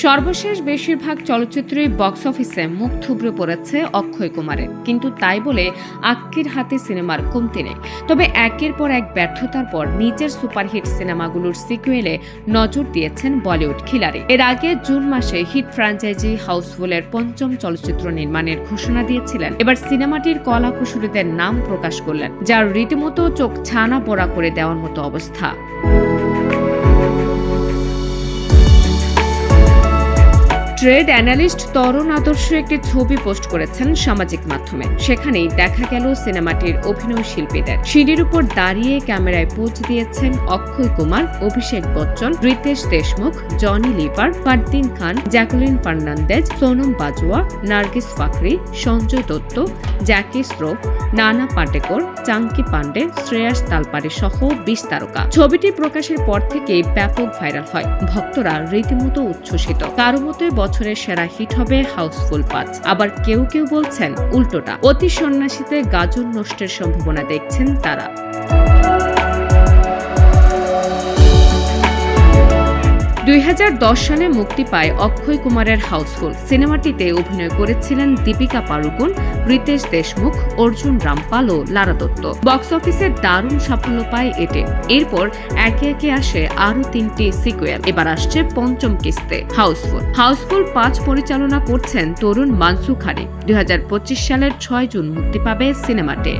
সর্বশেষ বেশিরভাগ চলচ্চিত্রই বক্স অফিসে মুখ থুবড়ে পড়েছে অক্ষয় কুমারের। কিন্তু তাই বলে আক্কির হাতে সিনেমার কমতি নেই। তবে একের পর এক ব্যর্থতার পর নিজের সুপারহিট সিনেমাগুলোর সিকুয়েলে নজর দিয়েছেন বলিউড খিলাড়ি। এর আগে জুন মাসে হিট ফ্র্যাঞ্চাইজি হাউসফুলের পঞ্চম চলচ্চিত্র নির্মাণের ঘোষণা দিয়েছিলেন। এবার সিনেমাটির কলা কুশলীদের নাম প্রকাশ করলেন যার রীতিমতো চোখ ছানা পোড়া করে দেওয়ার মতো অবস্থা। ট্রেড অ্যানালিস্ট তরুণ আদর্শ একটি ছবি পোস্ট করেছেন সামাজিক মাধ্যমে। সেখানেই দেখা গেল সিনেমাটির অভিনয় শিল্পীদের। সিঁড়ির উপর দাঁড়িয়ে ক্যামেরায় পোজ দিয়েছেন অক্ষয় কুমার, অভিষেক বচ্চন, রিতেশ দেশমুখ, জনি লিভার ফারদিন খান, জ্যাকুলিন ফার্নান্দেজ, সোনম বাজোয়া নার্গিস ফাকরি, সঞ্জয় দত্ত, জ্যাকি শ্রোফ নানা পাটেকর চাঙ্কি পান্ডে, শ্রেয়াস তালপারে সহ বিশ তারকা। ছবিটি প্রকাশের পর থেকেই ব্যাপক ভাইরাল হয়। ভক্তরা রীতিমতো উচ্ছ্বসিত। কারও মতে বছরের সেরা হিট হবে হাউসফুল পাঁচ আবার কেউ কেউ বলছেন উল্টোটা। অতি সন্ন্যাসীতে গাজন নষ্টের সম্ভাবনা দেখছেন তারা। দুই সালে মুক্তি পায় অক্ষয় কুমারের হাউসফুল সিনেমাটিতে অভিনয় করেছিলেন দীপিকা পাড়ুকোন, রিতেশ দেশমুখ, অর্জুন রামপাল ও লারা দত্ত। বক্স অফিসে দারুণ সাফল্য পায় এতে। এরপর একে একে আসে আরও তিনটি সিকুয়েল। এবার আসছে পঞ্চম কিস্তে হাউসফুল হাউসফুল পাঁচ পরিচালনা করছেন তরুণ মানসু মানসুখারি দুই সালের ছয় জুন মুক্তি পাবে সিনেমাটি